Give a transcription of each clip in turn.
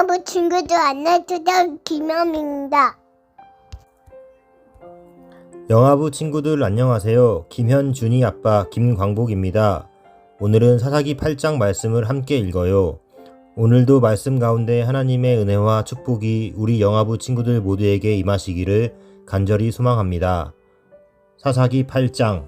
영화부 친구들 안녕하세요 김현입니다. 영화부 친구들 안녕하세요. 김현준이 아빠 김광복입니다. 오늘은 사사기 8장 말씀을 함께 읽어요. 오늘도 말씀 가운데 하나님의 은혜와 축복이 우리 영화부 친구들 모두에게 임하시기를 간절히 소망합니다. 사사기 8장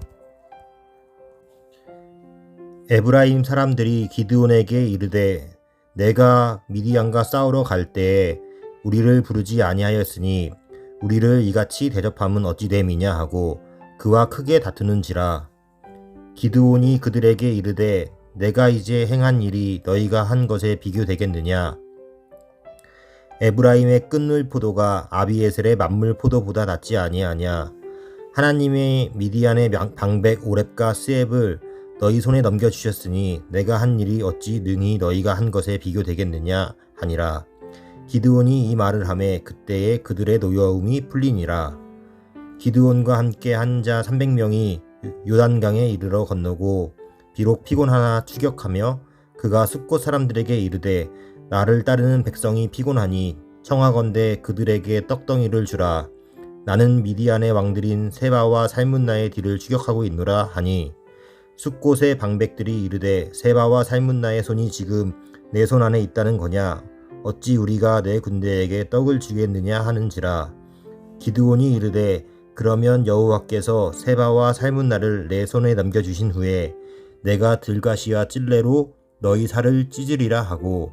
에브라임 사람들이 기드온에게 이르되 내가 미디안과 싸우러 갈 때에 우리를 부르지 아니하였으니 우리를 이같이 대접함은 어찌 됨이냐 하고 그와 크게 다투는지라. 기드온이 그들에게 이르되 내가 이제 행한 일이 너희가 한 것에 비교되겠느냐? 에브라임의 끝물 포도가 아비에셀의 만물 포도보다 낫지 아니하냐? 하나님의 미디안의 명- 방백 오렙과 스앱을 너희 손에 넘겨 주셨으니 내가 한 일이 어찌 능히 너희가 한 것에 비교되겠느냐 하니라 기드온이 이 말을 하매 그때에 그들의 노여움이 풀리니라. 기드온과 함께 한 자 300명이 요단강에 이르러 건너고 비록 피곤하나 추격하며 그가 숲곳 사람들에게 이르되 나를 따르는 백성이 피곤하니 청하건대 그들에게 떡덩이를 주라. 나는 미디안의 왕들인 세바와 살문나의 뒤를 추격하고 있노라 하니 숲곳의 방백들이 이르되 세바와 살문나의 손이 지금 내 손 안에 있다는 거냐? 어찌 우리가 내 군대에게 떡을 주겠느냐 하는지라. 기드온이 이르되 그러면 여호와께서 세바와 살문나를 내 손에 넘겨주신 후에 내가 들가시와 찔레로 너희 살을 찢으리라 하고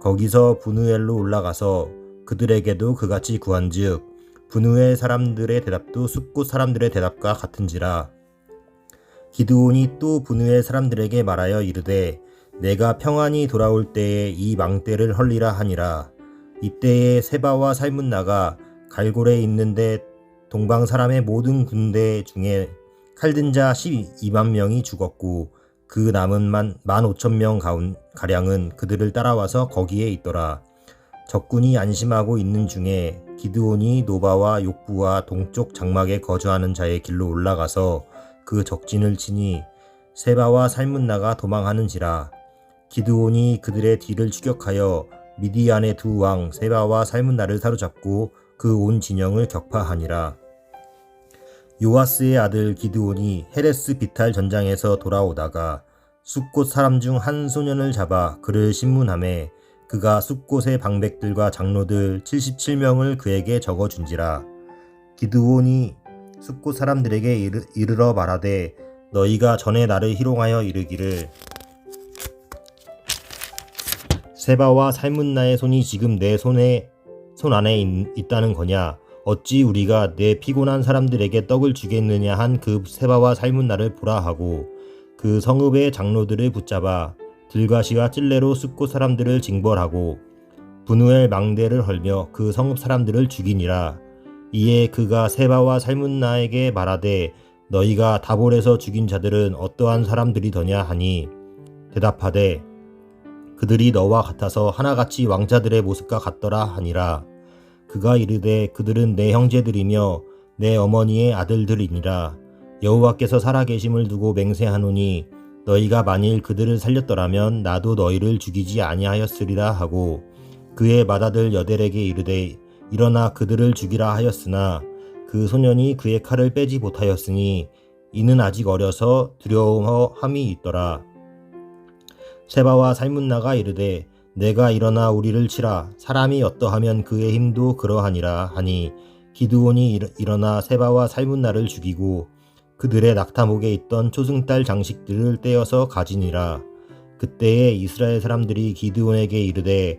거기서 분우엘로 올라가서 그들에게도 그같이 구한즉 분우엘 사람들의 대답도 숲곳 사람들의 대답과 같은지라 기드온이 또 분우엘 사람들에게 말하여 이르되 내가 평안히 돌아올 때에 이 망대를 헐리라 하니라. 이때에 세바와 살문나가 갈골에 있는데 동방 사람의 모든 군대 중에 칼든 자 12만 명이 죽었고 그 남은 만 오천 명 가운 가량은 그들을 따라와서 거기에 있더라. 적군이 안심하고 있는 중에 기드온이 노바와 욕부와 동쪽 장막에 거주하는 자의 길로 올라가서 그 적진을 치니 세바와 살문나가 도망하는지라 기드온이 그들의 뒤를 추격하여 미디안의 두 왕 세바와 살문나를 사로잡고 그 온 진영을 격파하니라. 요아스의 아들 기드온이 헤레스 비탈 전장에서 돌아오다가 숲곳 사람 중 한 소년을 잡아 그를 신문함에 그가 숲곳의 방백들과 장로들 77명을 그에게 적어준지라. 기드온이 숲곳 사람들에게 이르, 이르러 말하되 너희가 전에 나를 희롱하여 이르기를 세바와 살문나의 손이 지금 내 손에 손 안에 있, 다는 거냐? 어찌 우리가 내 피곤한 사람들에게 떡을 주겠느냐 한 그 세바와 살문나를 보라 하고 그 성읍의 장로들을 붙잡아 들가시와 찔레로 숲곳 사람들을 징벌하고 분우엘 망대를 헐며 그 성읍 사람들을 죽이니라. 이에 그가 세바와 살문나에게 말하되 너희가 다볼에서 죽인 자들은 어떠한 사람들이더냐 하니 대답하되 그들이 너와 같아서 하나같이 왕자들의 모습과 같더라 하니라. 그가 이르되 그들은 내 형제들이며 내 어머니의 아들들이니라. 여호와께서 살아계심을 두고 맹세하노니 너희가 만일 그들을 살렸더라면 나도 너희를 죽이지 아니하였으리라 하고 그의 맏아들 여델에게 이르되 일어나 그들을 죽이라 하였으나 그 소년이 그의 칼을 빼지 못하였으니 이는 아직 어려서 두려움함이 있더라. 세바와 살문나가 이르되 내가 일어나 우리를 치라 사람이 어떠하면 그의 힘도 그러하니라 하니 기드온이 일- 일어나 세바와 살문나를 죽이고 그들의 낙타목에 있던 초승달 장식들을 떼어서 가지니라 그때에 이스라엘 사람들이 기드온에게 이르되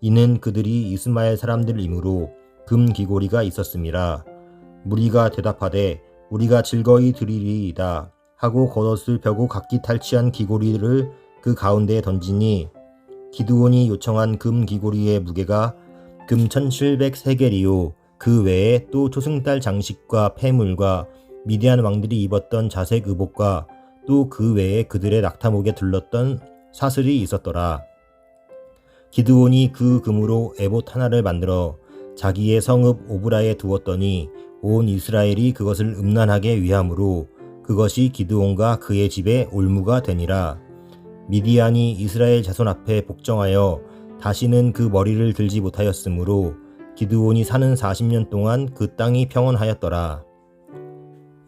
이는 그들이 이스마엘 사람들이므로 금 귀고리가 있었음이라 무리가 대답하되 우리가 즐거이 드리리이다. 하고 겉옷을 펴고 각기 탈취한 귀고리를 그 가운데에 던지니 기드온이 요청한 금 귀고리의 무게가 금 1700세겔이요. 그 외에 또 초승달 장식과 폐물과 미디안 왕들이 입었던 자색 의복과 또 그 외에 그들의 낙타목에 둘렀던 사슬이 있었더라. 기드온이 그 금으로 에봇 하나를 만들어 자기의 성읍 오브라에 두었더니 온 이스라엘이 그것을 음란하게 위함으로 그것이 기드온과 그의 집에 올무가 되니라. 미디안이 이스라엘 자손 앞에 복정하여 다시는 그 머리를 들지 못하였으므로 기드온이 사는 40년 동안 그 땅이 평온하였더라.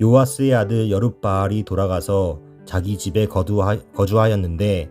요아스의 아들 여룻바알이 돌아가서 자기 집에 거두하, 거주하였는데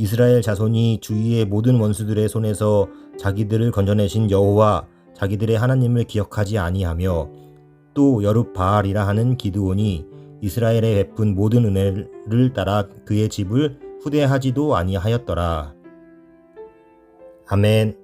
이스라엘 자손이 주위의 모든 원수들의 손에서 자기들을 건져내신 여호와 자기들의 하나님을 기억하지 아니하며 또 여룹 바알이라 하는 기드온이 이스라엘에 베푼 모든 은혜를 따라 그의 집을 후대하지도 아니하였더라. 아멘.